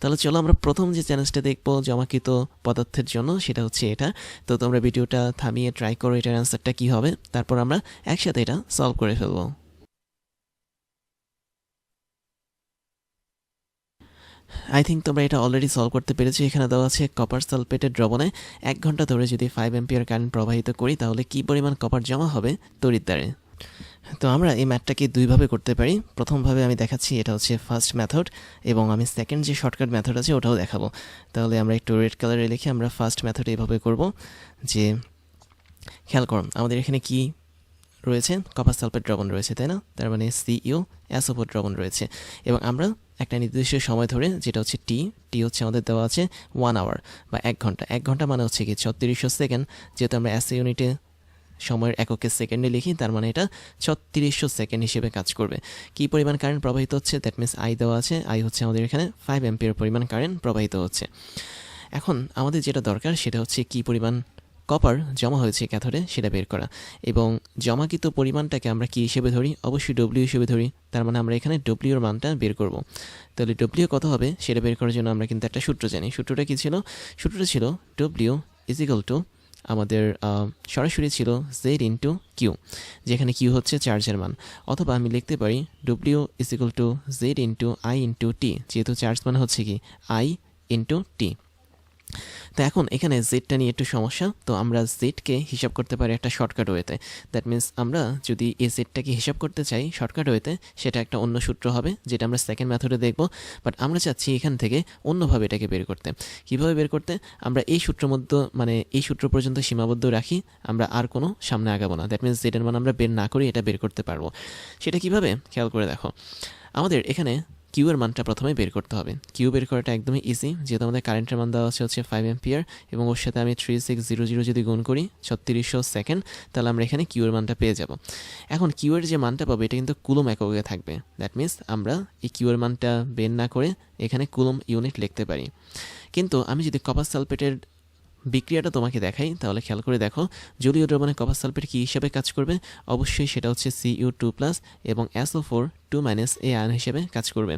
তাহলে চলো আমরা প্রথম যে চ্যালেঞ্জটা দেখব জমাকৃত পদার্থের জন্য, সেটা হচ্ছে এটা। তো তোমরা ভিডিওটা থামিয়ে ট্রাই করো, এটার অ্যান্সারটা কী হবে? তারপর আমরা একসাথে এটা সলভ করে ফেলব। আই থিঙ্ক তোমরা এটা অলরেডি সলভ করতে পেরেছ। এখানে দেওয়া আছে কপার সালফেটের দ্রবণে এক ঘণ্টা ধরে যদি ফাইভ এম্পিয়ার কারেন্ট প্রবাহিত করি, তাহলে কি পরিমাণ কপার জমা হবে? তড়িৎদ্বারে তো আমরা এই ম্যাথটাকে দুইভাবে করতে পারি। প্রথমভাবে আমি দেখাচ্ছি, এটা হচ্ছে ফার্স্ট ম্যাথড এবং আমি সেকেন্ড যে শর্টকাট ম্যাথড আছে, ওটাও দেখাবো। তাহলে আমরা একটু রেড কালারে লিখে আমরা ফার্স্ট ম্যাথড এইভাবে করব যে, খেয়াল করুন আমাদের এখানে কি রয়েছে? কপার সালফেট দ্রবণ রয়েছে, তাই না? তার মানে সিইও অ্যাসোপোর দ্রবণ রয়েছে। এবং আমরা একটা নির্দিষ্ট সময় ধরে, যেটা হচ্ছে টি টি হচ্ছে আমাদের দেওয়া আছে ওয়ান আওয়ার বা এক ঘণ্টা। এক ঘণ্টা মানে হচ্ছে কি ছত্রিশশো সেকেন্ড যেহেতু আমরা এসএ ইউনিটে সময়ের এককে সেকেন্ডে লিখি, তার মানে এটা ছত্রিশশো সেকেন্ড হিসেবে কাজ করবে। কি পরিমাণ কারেন্ট প্রবাহিত হচ্ছে? দ্যাট মিনস আই দেওয়া আছে। আই হচ্ছে আমাদের এখানে ফাইভ এম্পিয়ার পরিমাণ কারেন্ট প্রবাহিত হচ্ছে। এখন আমাদের যেটা দরকার, সেটা হচ্ছে কি পরিমাণ কপার জমা হয়েছে ক্যাথোডে সেটা বের করা। এবং জমাকৃত পরিমাণটাকে আমরা কি হিসেবে ধরি? অবশ্যই ডব্লিউ হিসেবে ধরি। তার মানে আমরা এখানে ডব্লিউর মানটা বের করব। তাহলে ডব্লিউ কত হবে? সেটা বের করার জন্য আমরা কিন্তু একটা সূত্র জানি। সূত্রটা কী ছিল? সূত্রটা ছিল ডব্লিউ ইজ ইকাল টু আমাদের সরাসরি ছিল জেড ইন্টু কিউ যেখানে কিউ হচ্ছে চার্জের মান। অথবা আমি লিখতে পারি W is equal to Z into I into T যেহেতু চার্জ মানে হচ্ছে কি? আই ইন্টু টি তো এখন এখানে জেডটা নিয়ে একটু সমস্যা, তো আমরা জেডকে হিসাব করতে পারি একটা শর্টকাট ওয়েতে দ্যাট মিন্স আমরা যদি এই জেডটাকে হিসাব করতে চাই শর্টকাট ওয়েতে সেটা একটা অন্য সূত্র হবে, যেটা আমরা সেকেন্ড মেথডে দেখব। বাট আমরা চাচ্ছি এখান থেকে অন্যভাবে এটাকে বের করতে। কীভাবে বের করতে? আমরা এই সূত্র মধ্যে মানে এই সূত্র পর্যন্ত সীমাবদ্ধ রাখি, আমরা আর কোনো সামনে আগাবো না। দ্যাট মিন্স জেডের মান আমরা বের না করি এটা বের করতে পারব। সেটা কীভাবে? খেয়াল করে দেখো। আমাদের এখানে কিউ এর মানটা প্রথমে বের করতে হবে। কিউ বের করাটা একদমই ইজি যেহেতু আমাদের কারেন্টের মান দেওয়া আছে হচ্ছে ফাইভ এম্পিয়ার এবং ওর সাথে আমি থ্রি সিক্স জিরো জিরো যদি গুণ করি, ছত্রিশশো সেকেন্ড তাহলে আমরা এখানে কিউ এর মানটা পেয়ে যাব। এখন কিউ এর যে মানটা পাবো, এটা কিন্তু কুলম এককে থাকবে। দ্যাট মিনস আমরা এই কিউ এর মানটা বের না করে এখানে কুলম ইউনিট লিখতে পারি। কিন্তু আমি যদি কপার সালফেটের বিক্রিয়াটা তোমাকে দেখাই, তাহলে খেয়াল করে দেখো। জলীয় দ্রবণে কপার সালফেট কী হিসেবে কাজ করবে, অবশ্যই সেটা হচ্ছে সিইউ টু প্লাস এবং এসও ফোর টু মাইনাস এ আয়ন হিসেবে কাজ করবে।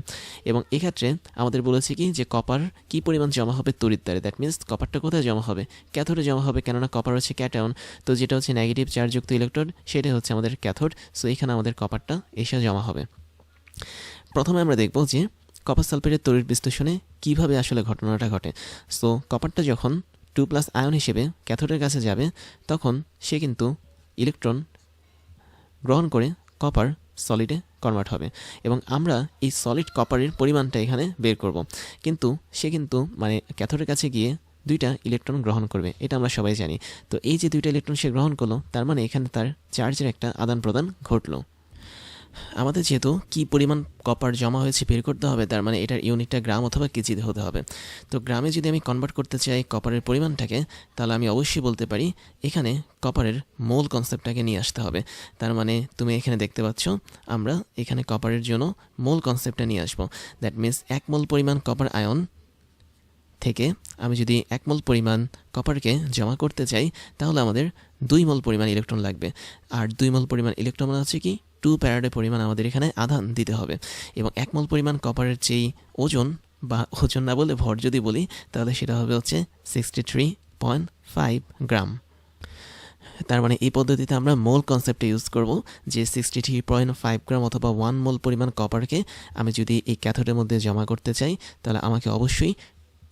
এবং এক্ষেত্রে আমাদের বলেছে কি যে কপার কী পরিমাণ জমা হবে তড়িৎদ্বারে দ্যাট মিনস কপারটা কোথায় জমা হবে? ক্যাথোডে জমা হবে, কেননা কপার হচ্ছে ক্যাটায়ন তো যেটা হচ্ছে নেগেটিভ চার্জযুক্ত ইলেকট্রন সেটা হচ্ছে আমাদের ক্যাথোড সো এখানে আমাদের কপারটা এসে জমা হবে। প্রথমে আমরা দেখব যে কপার সালফেটের তড়িৎ বিশ্লেষণে কীভাবে আসলে ঘটনাটা ঘটে। সো কপারটা যখন টু প্লাস আয়ন হিসেবে ক্যাথোডের কাছে যাবে, তখন সে কিন্তু ইলেকট্রন গ্রহণ করে কপার সলিডে কনভার্ট হবে এবং আমরা এই সলিড কপারের পরিমাণটা এখানে বের করব। কিন্তু সে কিন্তু মানে ক্যাথোডের কাছে গিয়ে দুইটা ইলেকট্রন গ্রহণ করবে, এটা আমরা সবাই জানি। তো এই যে দুইটা ইলেকট্রন সে গ্রহণ করল, তার মানে এখানে তার চার্জের একটা আদান প্রদান ঘটলো। আমাদের যেহেতু কী পরিমাণ কপার জমা হয়েছে বের করতে হবে, তার মানে এটার ইউনিটটা গ্রাম অথবা কেজিতে হতে হবে। তো গ্রামে যদি আমি কনভার্ট করতে চাই কপারের পরিমাণটাকে, তাহলে আমি অবশ্যই বলতে পারি এখানে কপারের মূল কনসেপ্টটাকে নিয়ে আসতে হবে। তার মানে তুমি এখানে দেখতে পাচ্ছ, আমরা এখানে কপারের জন্য মূল কনসেপ্টটা নিয়ে আসব। দ্যাট মিনস এক মোল পরিমাণ কপার আয়ন থেকে আমি যদি এক মোল পরিমাণ কপারকে জমা করতে চাই, তাহলে আমাদের দুই মোল পরিমাণ ইলেকট্রন লাগবে। আর দুই মোল পরিমাণ ইলেকট্রন আছে কি? টু প্যারাডের পরিমাণ আমাদের এখানে আধান দিতে হবে। এবং এক মোল পরিমাণ কপারের যেই ওজন বা ওজন না বলে ভর যদি বলি, তাহলে সেটা হবে হচ্ছে sixty three point five gram তার মানে এই পদ্ধতিতে আমরা মোল কনসেপ্টে ইউজ করব যে sixty three point five gram অথবা ওয়ান মোল পরিমাণ কপারকে আমি যদি এই ক্যাথোডের মধ্যে জমা করতে চাই, তাহলে আমাকে অবশ্যই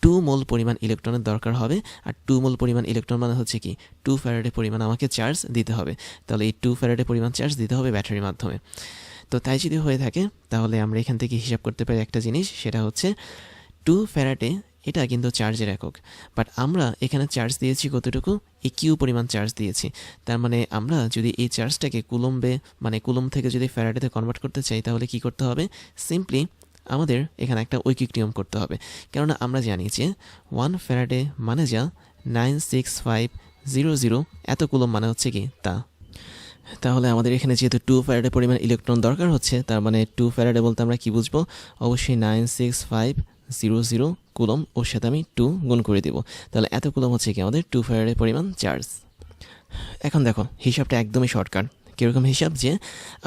টু মোল পরিমাণ ইলেকট্রনের দরকার হবে। আর টু মোল পরিমাণ ইলেকট্রন মানে হচ্ছে কি টু ফ্যারাডে পরিমাণ আমাকে চার্জ দিতে হবে। তাহলে এই টু ফ্যারাডে পরিমাণ চার্জ দিতে হবে ব্যাটারির মাধ্যমে। তো তাই যদি হয়ে থাকে, তাহলে আমরা এখান থেকে হিসাব করতে পারি একটা জিনিস, সেটা হচ্ছে টু ফ্যারাডে এটা কিন্তু চার্জের একক। বাট আমরা এখানে চার্জ দিয়েছি কতটুকু? এই কিউ পরিমাণ চার্জ দিয়েছি। তার মানে আমরা যদি এই চার্জটাকে কুলম্বে মানে কুলম থেকে যদি ফ্যারাডেতে কনভার্ট করতে চাই, তাহলে কি করতে হবে? সিম্পলি আমাদের এখানে একটা ঐকিক নিয়ম করতে হবে। কেননা আমরা জানি যে ওয়ান ফ্যারাডে মানে যা nine six five zero zero এত কুলম মানে হচ্ছে কি তা। তাহলে আমাদের এখানে যেহেতু টু ফ্যারাডে পরিমাণ ইলেকট্রন দরকার হচ্ছে, তার মানে টু ফ্যারাডে বলতে আমরা কি বুঝব? অবশ্যই nine six five zero zero coulomb ওর সাথে আমি টু গুণ করে দিব। তাহলে এত কুলম হচ্ছে কি আমাদের টু ফ্যারাডে পরিমাণ চার্জ এখন দেখো, হিসাবটা একদমই শর্টকাট কীরকম হিসাব যে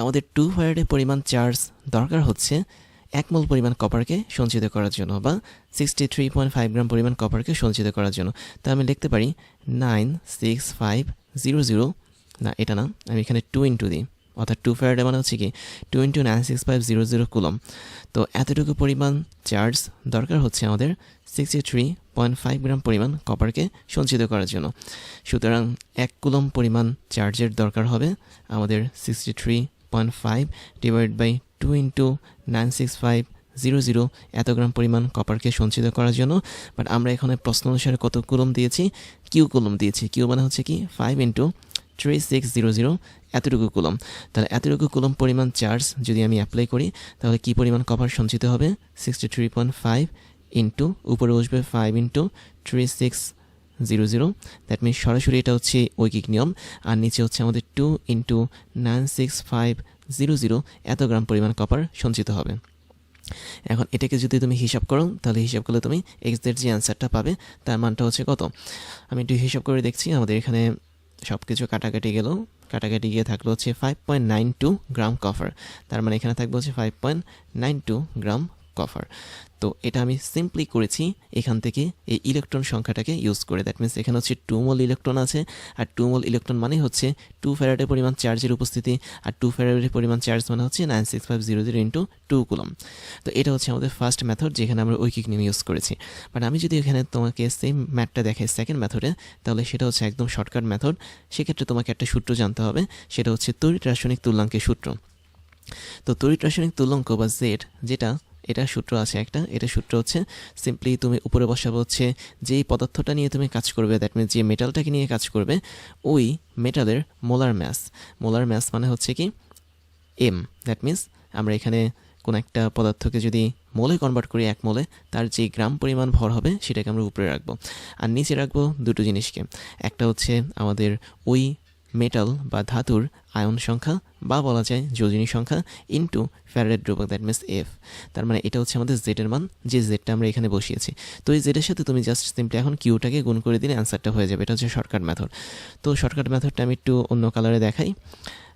আমাদের টু ফ্যারাডে পরিমাণ চার্জ দরকার হচ্ছে এক মোল পরিমাণ কপারকে সঞ্চিত করার জন্য বা sixty three point five gram পরিমাণ কপারকে সঞ্চিত করার জন্য। তা আমি লিখতে পারি nine six five zero zero না, এটা না, আমি এখানে টু ইন্টু দিই। অর্থাৎ টু ফ্যারাডে মানে হচ্ছে কি two into nine six five zero zero coulomb. তো এতটুকু পরিমাণ চার্জ দরকার হচ্ছে আমাদের sixty three point five gram পরিমাণ কপারকে সঞ্চিত করার জন্য। সুতরাং এক কুলম পরিমাণ চার্জের দরকার হবে আমাদের sixty three point five divide by two into nine six five zero zero এত গ্রাম পরিমাণ কপারকে সঞ্চিত করার জন্য। বাট আমরা এখানে প্রশ্ন অনুসারে কত কুলম দিয়েছি? কিউ কুলম দিয়েছি। কিউ মানে হচ্ছে কি? Five into three six zero zero এতটুকু কুলম। তাহলে এতটুকু কুলম পরিমাণ চার্জ যদি আমি অ্যাপ্লাই করি, তাহলে কি পরিমাণ কপার সঞ্চিত হবে? Sixty three point five into উপরে বসবে five into three six zero zero that means সরাসরি এটা হচ্ছে ঐকিক নিয়ম। আর নিচে হচ্ছে আমাদের two into nine six five zero zero এত গ্রাম পরিমাণ কপার সঞ্চিত হবে। এখন এটাকে যদি তুমি হিসাব করো, তাহলে হিসাব করলে তুমি এক্সদের যে অ্যান্সারটা পাবে, তার মানটা হচ্ছে কত? আমি একটু হিসাব করে দেখছি, আমাদের এখানে সব কিছু কাটাকাটি গেল। কাটাকাটি গিয়ে থাকল হচ্ছে five point nine two gram copper তার মানে এখানে থাকবে হচ্ছে five point nine two gram copper তো এটা আমি সিম্পলি করেছি এখান থেকে এই ইলেকট্রন সংখ্যাটাকে ইউজ করে। দ্যাট মিনস এখানে হচ্ছে টু মোল ইলেকট্রন আছে, আর টু মোল ইলেকট্রন মানে হচ্ছে টু ফ্যারাডের পরিমাণ চার্জের উপস্থিতি, আর টু ফ্যারাডের পরিমাণ চার্জ মানে হচ্ছে nine six five zero zero into two coulomb তো এটা হচ্ছে আমাদের ফার্স্ট মেথড যেখানে আমরা ঐকিক নিয়ম ইউজ করেছি। বাট আমি যদি এখানে তোমাকে সেম ম্যাথটা দেখাই সেকেন্ড মেথডে তাহলে সেটা হচ্ছে একদম শর্টকাট মেথড সেক্ষেত্রে তোমাকে একটা সূত্র জানতে হবে, সেটা হচ্ছে তড়িৎ রাসায়নিক তুল্যাঙ্কের সূত্র। তো তড়িৎ রাসায়নিক তুল্যাঙ্ক বা জেড যেটা এটা সূত্র আছে একটা। এটা সূত্র হচ্ছে সিম্পলি তুমি উপরে বসাবো হচ্ছে যেই পদার্থটা নিয়ে তুমি কাজ করবে দ্যাট মিনস যে মেটালটাকে নিয়ে কাজ করবে, ওই মেটালের মোলার ম্যাস মোলার ম্যাস মানে হচ্ছে কি? এম দ্যাট মিনস আমরা এখানে কোন একটা পদার্থকে যদি মোলে কনভার্ট করি এক মোলে, তার যে গ্রাম পরিমাণ ভর হবে, সেটাকে আমরা উপরে রাখব। আর নিচে রাখব দুটো জিনিসকে। একটা হচ্ছে আমাদের ওই মেটাল বা ধাতুর আয়ন সংখ্যা বা বলা যায় যোজনী সংখ্যা ইন্টু ফ্যারাডের ধ্রুবক দ্যাট মিনস এফ তার মানে এটা হচ্ছে আমাদের জেডের মান, যে জেডটা আমরা এখানে বসিয়েছি। তো এই জেডের সাথে তুমি জাস্ট সিম্পলি এখন কিউটাকে গুণ করে দিলে অ্যান্সারটা হয়ে যাবে। এটা হচ্ছে শর্টকাট মেথড তো শর্টকাট মেথডটা আমি একটু অন্য কালারে দেখাই।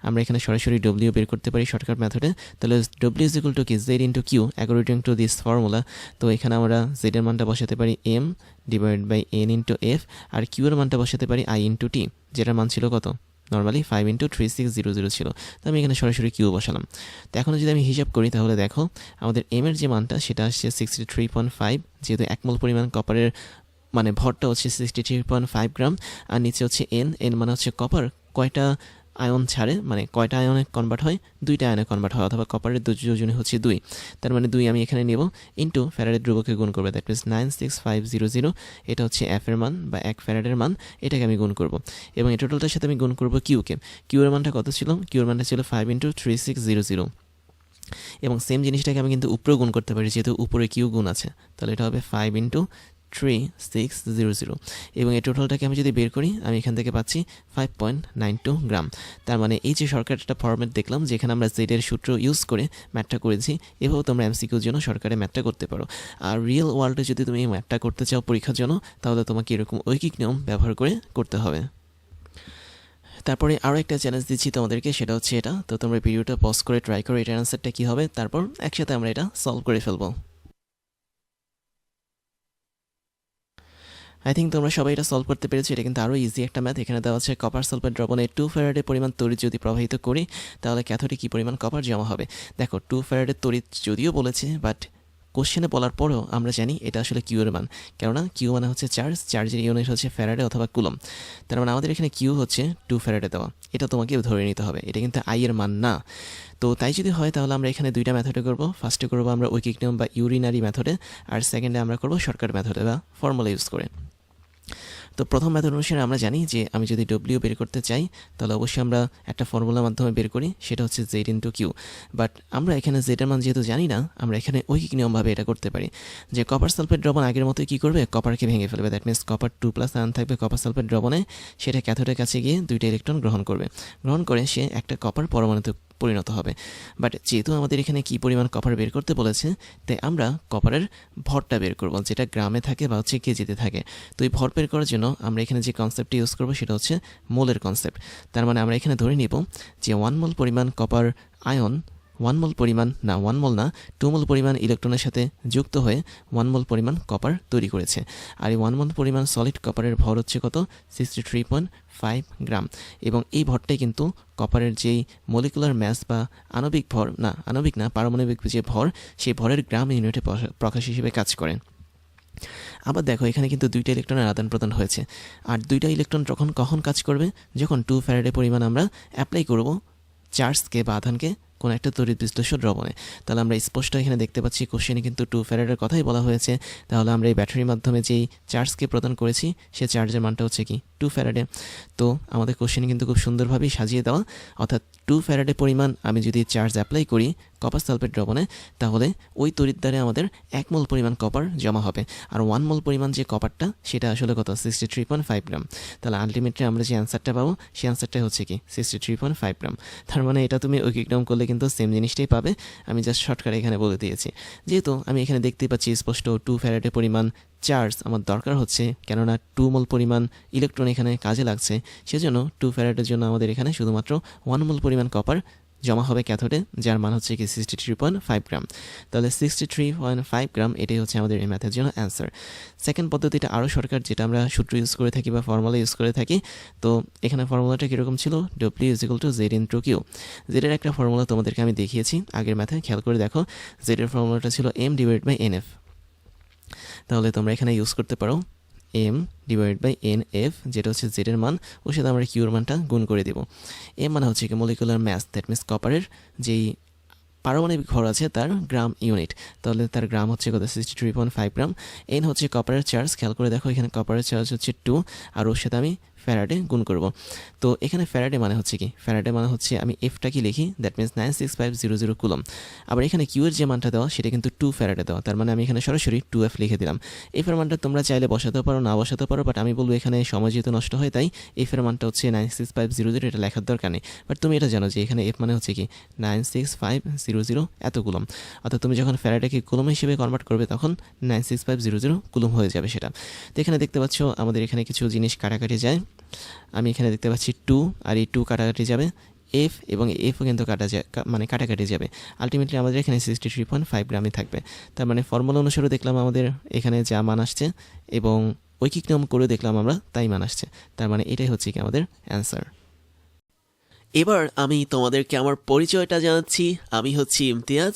আমরা এখানে সরাসরি ডব্লিউ বের করতে পারি শর্টকাট মেথডে তাহলে ডব্লিউ ইজ ইকুয়াল টু কি? Z into Q according to this formula তো এখানে আমরা জেডের মানটা বসাতে পারি M divide by N into F R Q এর মানটা বসাতে পারি আই ইন্টু টি যেটার মান ছিল কত? Normally five into three six zero zero ছিল। তো আমি এখানে সরাসরি কিউ বসালাম। তো এখন যদি আমি হিসাব করি, তাহলে দেখো, আমাদের এমের যে মানটা, সেটা আসছে সিক্সটি থ্রি পয়েন্ট ফাইভ যেহেতু একমল পরিমাণ কপারের মানে ভরটা হচ্ছে sixty three point five gram আর নিচে হচ্ছে এন এন মানে হচ্ছে কপার কয়টা আয়ন ছাড়ে মানে কয়টা আয়নে কনভার্ট হয়? দুইটা আয়নে কনভার্ট হয়, অথবা কপারের যোজনী হচ্ছে দুই। তার মানে দুই আমি এখানে নেব ইন্টু ফ্যারাডের ধ্রুবকে গুণ করবে। That means nine six five zero zero এটা হচ্ছে এফ এর মান বা এক ফ্যারাডের মান, এটাকে আমি গুণ করব। এবং এই টোটালটার সাথে আমি গুণ করব কিউকে কিউ এর মানটা কত ছিল? কিউর মানটা ছিল five into three six zero zero এবং সেম জিনিসটাকে আমি কিন্তু উপরেও গুণ করতে পারি, যেহেতু উপরে কিউ গুণ আছে। তাহলে এটা হবে five into three six zero zero এবং এই টোটালটাকে আমি যদি বের করি, আমি এখান থেকে পাচ্ছি five point nine two gram. তার মানে এই যে সরকার একটা ফরম্যাট দেখলাম, যেখানে আমরা জেডের সূত্র ইউজ করে ম্যাথটা করেছি এভাবে তোমরা এমসিকিউর জন্য সরকারে ম্যাথটা করতে পারো। আর রিয়েল ওয়ার্ল্ডে যদি তুমি এই ম্যাথটা করতে চাও পরীক্ষার জন্য, তাহলে তোমাকে এরকম ঐকিক নিয়ম ব্যবহার করে করতে হবে। তারপরে আরও একটা চ্যালেঞ্জ দিচ্ছি তোমাদেরকে, সেটা হচ্ছে এটা। তো তোমরা ভিডিওটা পজ করে ট্রাই করো, এটার অ্যান্সারটা কী হবে, তারপর একসাথে আমরা এটা সলভ করে ফেলব। আই থিঙ্ক তোমরা সবাই এটা সলভ করতে পেরেছ, এটা কিন্তু আরও ইজি একটা ম্যাথ এখানে দেওয়া আছে কপার সালফেট দ্রবণে টু ফ্যারাডের পরিমাণ তড়িৎ যদি প্রবাহিত করি, তাহলে ক্যাথোডে কী পরিমাণ কপার জমা হবে? দেখো টু ফ্যারাডের তড়িৎ যদিও বলেছে বাট কোশ্চেনে বলার পরেও আমরা জানি এটা আসলে কিউ এর মান। কেননা কিউ মানে হচ্ছে চার্জ চার্জের ইউনিট হচ্ছে ফ্যারাডে অথবা কুলম তার মানে আমাদের এখানে কিউ হচ্ছে টু ফ্যারাডে দেওয়া। এটা তোমাকে ধরে নিতে হবে, এটা কিন্তু আই এর মান না। তো তাই যদি হয়, তাহলে আমরা এখানে দুইটা মেথডে করব। ফার্স্টে করব আমরা ঐকিক নিয়ম বা ইউরিনারি মেথডে আর সেকেন্ডে আমরা করব শর্টকাট মেথডে বা ফর্মুলা ইউজ করে। তো প্রথম মেথড অনুসারে আমরা জানি যে আমি যদি ডব্লিউ বের করতে চাই, তাহলে অবশ্যই আমরা একটা ফর্মুলার মাধ্যমে বের করি, সেটা হচ্ছে জেড ইন্টু কিউ বাট আমরা এখানে জেডের মান যেহেতু জানি না, আমরা এখানে ঐকিক নিয়মভাবে এটা করতে পারি। যে কপার সালফেট দ্রবণ আগের মতোই কী করবে? কপারকে ভেঙে ফেলবে। That means copper two plus ion থাকবে কপার সালফেট দ্রবণে। সেটা ক্যাথোডের কাছে গিয়ে দুইটা ইলেকট্রন গ্রহণ করবে। গ্রহণ করে সে একটা কপার পরমাণুতে পরিণত হবে। বাট যেহেতু আমাদের এখানে কি পরিমাণ কপার বের করতে বলেছে, তাই আমরা কপারের ভরটা বের করব, যেটা গ্রামে থাকে বা হচ্ছে কেজিতে থাকে। তো এই ভর বের করার জন্য আমরা এখানে যে কনসেপ্টটি ইউজ করব সেটা হচ্ছে মোলের কনসেপ্ট তার মানে আমরা এখানে ধরে নিব যে ওয়ান মোল পরিমাণ কপার আয়ন ওয়ান মোল পরিমাণ না ওয়ান মোল না টু মোল পরিমাণ ইলেকট্রনের সাথে যুক্ত হয়ে ওয়ান মোল পরিমাণ কপার তৈরি করেছে। আর এই ওয়ান মোল পরিমাণ সলিড কপারের ভর হচ্ছে কত? Sixty three point five gram এবং এই ভরটাই কিন্তু কপারের যেই মলিকুলার ম্যাস বা আণবিক ভর, না, আণবিক না, পারমাণবিক যে ভর, সেই ভরের গ্রাম ইউনিটে প্রকা- প্রকাশ হিসেবে কাজ করে। আবার দেখো, এখানে কিন্তু দুইটা ইলেকট্রনের আদান প্রদান হয়েছে। আর দুইটা ইলেকট্রন যখন কখন কাজ করবে? যখন টু ফ্যারাডে পরিমাণ আমরা অ্যাপ্লাই করব চার্জকে বা আধানকে কোনো একটা তড়িৎ বিশ্লেষণ দ্রবণে তাহলে আমরা স্পষ্ট এখানে দেখতে পাচ্ছি কোশ্চেনে কিন্তু টু ফেরারের কথাই বলা হয়েছে। তাহলে আমরা এই ব্যাটারির মাধ্যমে যেই চার্জকে প্রদান করেছি, সে চার্জের মানটা হচ্ছে কি? Two faraday. তো আমাদের কোশ্চেনে কিন্তু খুব সুন্দরভাবেই সাজিয়ে দেওয়া। অর্থাৎ টু ফ্যারাডে পরিমাণ আমি যদি চার্জ অ্যাপ্লাই করি কপার সালফেট দ্রবণে, তাহলে ওই তড়িৎ দ্বারে আমাদের এক মোল পরিমাণ কপার জমা হবে। আর ওয়ান মোল পরিমাণ যে কপারটা সেটা আসলে কত? Sixty three point five gram তাহলে আলটিমেটলি আমরা যে অ্যান্সারটা পাবো, সেই অ্যান্সারটা হচ্ছে কি? Sixty three point five gram তার মানে এটা তুমি ঐকিকডাম করলে কিন্তু সেম জিনিসটাই পাবে। আমি জাস্ট শর্টকাট এখানে বলে দিয়েছি। যেহেতু আমি এখানে দেখতে পাচ্ছি স্পষ্ট টু ফ্যারাডে পরিমাণ চার্জ আমার দরকার হচ্ছে, কেননা টু মোল পরিমাণ ইলেকট্রন এখানে কাজে লাগছে, সেজন্য টু ফ্যারাডের জন্য আমাদের এখানে শুধুমাত্র ওয়ান মোল পরিমাণ কপার জমা হবে ক্যাথোডে যার মান হচ্ছে কি sixty three point five gram তাহলে sixty three point five gram এটাই হচ্ছে আমাদের এই ম্যাথের জন্য অ্যান্সার সেকেন্ড পদ্ধতিটা আরও সরকার, যেটা আমরা সূত্র ইউজ করে থাকি বা ফর্মুলা ইউজ করে থাকি, তো এখানে ফর্মুলাটা কীরকম ছিল? W is equal to Z into Q জেডের একটা ফর্মুলা তোমাদেরকে আমি দেখিয়েছি, আগের ম্যাথে খেয়াল করে দেখো। জেডের ফর্মুলাটা ছিল M divide by N F তাহলে তোমরা এখানে ইউজ করতে পারো M divide by N F যেটা হচ্ছে জেডের মান, ওর সাথে আমরা কিউর মানটা গুণ করে দেব। এম মানে হচ্ছে কি মলিকুলার ম্যাস দ্যাট মিনস কপারের যেই পারমাণবিক ঘর আছে তার গ্রাম ইউনিট তাহলে তার গ্রাম হচ্ছে কত? Sixty three point five gram N হচ্ছে কপারের চার্জ খেয়াল করে দেখো, এখানে কপারের চার্জ হচ্ছে টু আর ওর সাথে আমি ফ্যারাডে গুণ করব। তো এখানে ফ্যারাডে মানে হচ্ছে কি? ফ্যারাডে মানে হচ্ছে আমি এফটা কি লিখি? That means nine six five zero zero coulomb আবার এখানে কিউ এর যে মানটা দেওয়া, সেটা কিন্তু টু ফ্যারাডে দেওয়া। তার মানে আমি এখানে সরাসরি টু এফ লিখে দিলাম। এফের মানটা তোমরা চাইলে বসাতেও পারো, না বসাতে পারো বাট আমি বলব এখানে সময় যেহেতু নষ্ট হয়, তাই এফের মানটা হচ্ছে nine six five zero zero এটা লেখার দরকার নেই। বাট তুমি এটা জানো যে এখানে এফ মানে হচ্ছে কি? Nine six five zero zero এত কুলম অর্থাৎ তুমি যখন ফ্যারাডেকে কুলম হিসেবে কনভার্ট করবে, তখন nine six five zero zero coulomb হয়ে যাবে সেটা। তো এখানে দেখতে পাচ্ছ, আমাদের এখানে কিছু জিনিস কাটাকাটি যায়। আমি এখানে দেখতে পাচ্ছি টু, আর এই টু কাটাকাটি যাবে এফ এবং এফও কিন্তু কাটা যায় মানে কাটাকাটি যাবে। আলটিমেটলি আমাদের এখানে সিক্সটি থ্রি পয়েন্ট ফাইভ গ্রামই থাকবে। তার মানে ফর্মুলা অনুসারে দেখলাম আমাদের এখানে যা মান আসছে এবং ঐকিক নিয়ম করে দেখলাম আমরা, তাই মান আসছে। তার মানে এটাই হচ্ছে কি আমাদের অ্যান্সার এবার আমি তোমাদেরকে আমার পরিচয়টা জানাচ্ছি। আমি হচ্ছি ইমতিয়াজ।